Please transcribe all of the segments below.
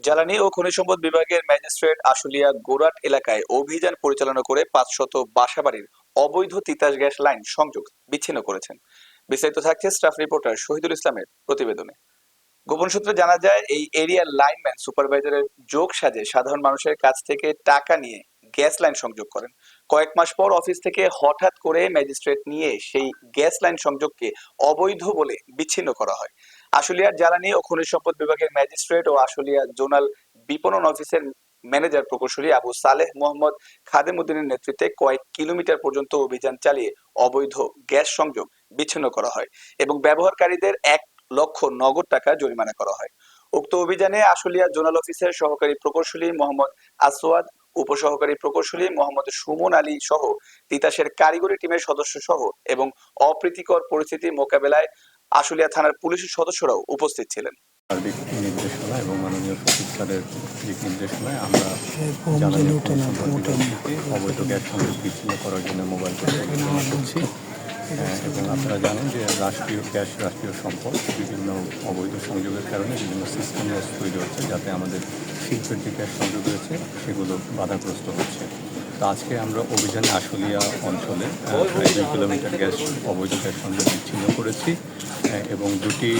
জ্বালানি ও খনিজ সম্পদ বিভাগের ম্যাজিস্ট্রেট আশুলিয়া গোরাট এলাকায় অভিযান পরিচালনা করে পাঁচশত বাসাবাড়ির অবৈধ তিতাস গ্যাস লাইন সংযোগ বিচ্ছিন্ন করেছেন। বিস্তারিত থাকছে স্টাফ রিপোর্টার শহীদুল ইসলামের প্রতিবেদনে। গোপন সূত্রে জানা যায়, এই এরিয়ার লাইনম্যান সুপারভাইজারের যোগ সাজে সাধারণ মানুষের কাছ থেকে টাকা নিয়ে গ্যাস লাইন সংযোগ করেন। কয়েক মাস পর অফিস থেকে হঠাৎ করে ম্যাজিস্ট্রেট নিয়ে সেই গ্যাস লাইন সংযোগকে অবৈধ বলে বিচ্ছিন্ন করা হয়। আশুলিয়ার জ্বালানি ও খনিজ সম্পদ বিভাগের ম্যাজিস্ট্রেট ও আশুলিয়া জোনাল বিপণন অফিসের ম্যানেজার প্রকৌশলী আবু সালেহ মোহাম্মদ খাদেম উদ্দিনের নেতৃত্বে কয়েক কিলোমিটার পর্যন্ত অভিযান চালিয়ে অবৈধ গ্যাস সংযোগ বিচ্ছিন্ন করা হয় এবং ব্যবহারকারীদের এক লক্ষ নগদ টাকা জরিমানা করা হয়। উক্ত অভিযানে আশুলিয়া জোনাল অফিসের সহকারী প্রকৌশলী মোহাম্মদ আসওয়াদ উপসহকারী প্রকৌশলী মোহাম্মদ সুমন আলী সহ তিতাসের কারিগরি টিমের সদস্য সহ এবং অপ্রীতিকর পরিস্থিতি মোকাবেলায় আশুলিয়া থানার পুলিশের সদস্যরাও উপস্থিত ছিলেন। সার্বিক নির্দেশনা এবং মাননীয় সচিব স্যারের দিক নির্দেশনায় আমরা জ্বালানি জেনে ও ওঠে না, খনিজ সম্পদ ওঠে না। বিভাগ থেকে অবৈধ গ্যাস সংযোগ বিচ্ছিন্ন করার জন্য মোবাইল করছি। হ্যাঁ, এবং আপনারা জানেন যে রাষ্ট্রীয় গ্যাস রাষ্ট্রীয় সম্পদ বিভিন্ন অবৈধ সংযোগের কারণে বিভিন্ন সিস্টেম তৈরি হচ্ছে যাতে আমাদের শিল্পের গ্যাস সংযোগ রয়েছে, সেগুলো বাধাগ্রস্ত হচ্ছে। তো আজকে আমরা অভিযানে আশুলিয়া অঞ্চলে দুই কিলোমিটার গ্যাস অবৈধ গ্যাস সংযোগ বিচ্ছিন্ন করেছি এবং দুটি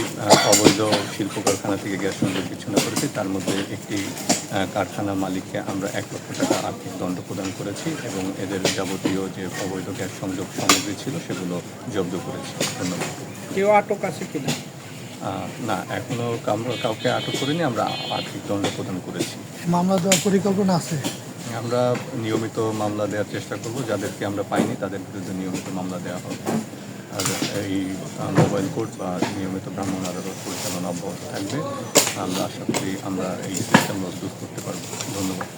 অবৈধ শিল্প কারখানা থেকে গ্যাস সংযোগ বিচ্ছিন্ন করেছি। তার মধ্যে একটি কারখানা মালিককে আমরা এক লক্ষ টাকা আর্থিক দণ্ড প্রদান করেছি এবং এদের যাবতীয় যে অবৈধ গ্যাস সংযোগ সামগ্রী ছিল, সেগুলো জব্দ করেছি। ধন্যবাদ। কেউ আটক আছে কিনা? না এখনও আমরা কাউকে আটক করিনি আমরা আর্থিক দণ্ড প্রদান করেছি। মামলা দেওয়ার পরিকল্পনা আছে? আমরা নিয়মিত মামলা দেওয়ার চেষ্টা করব যাদেরকে আমরা পাইনি তাদের বিরুদ্ধে নিয়মিত মামলা দেওয়া হবে। আর এই মোবাইল কোর্ট বা নিয়মিত ব্রাহ্মণ আদালত পরিচালনা অব্যাহত থাকবে। আমরা আশা করি আমরা এই সিস্টেম দূর করতে পারব। ধন্যবাদ।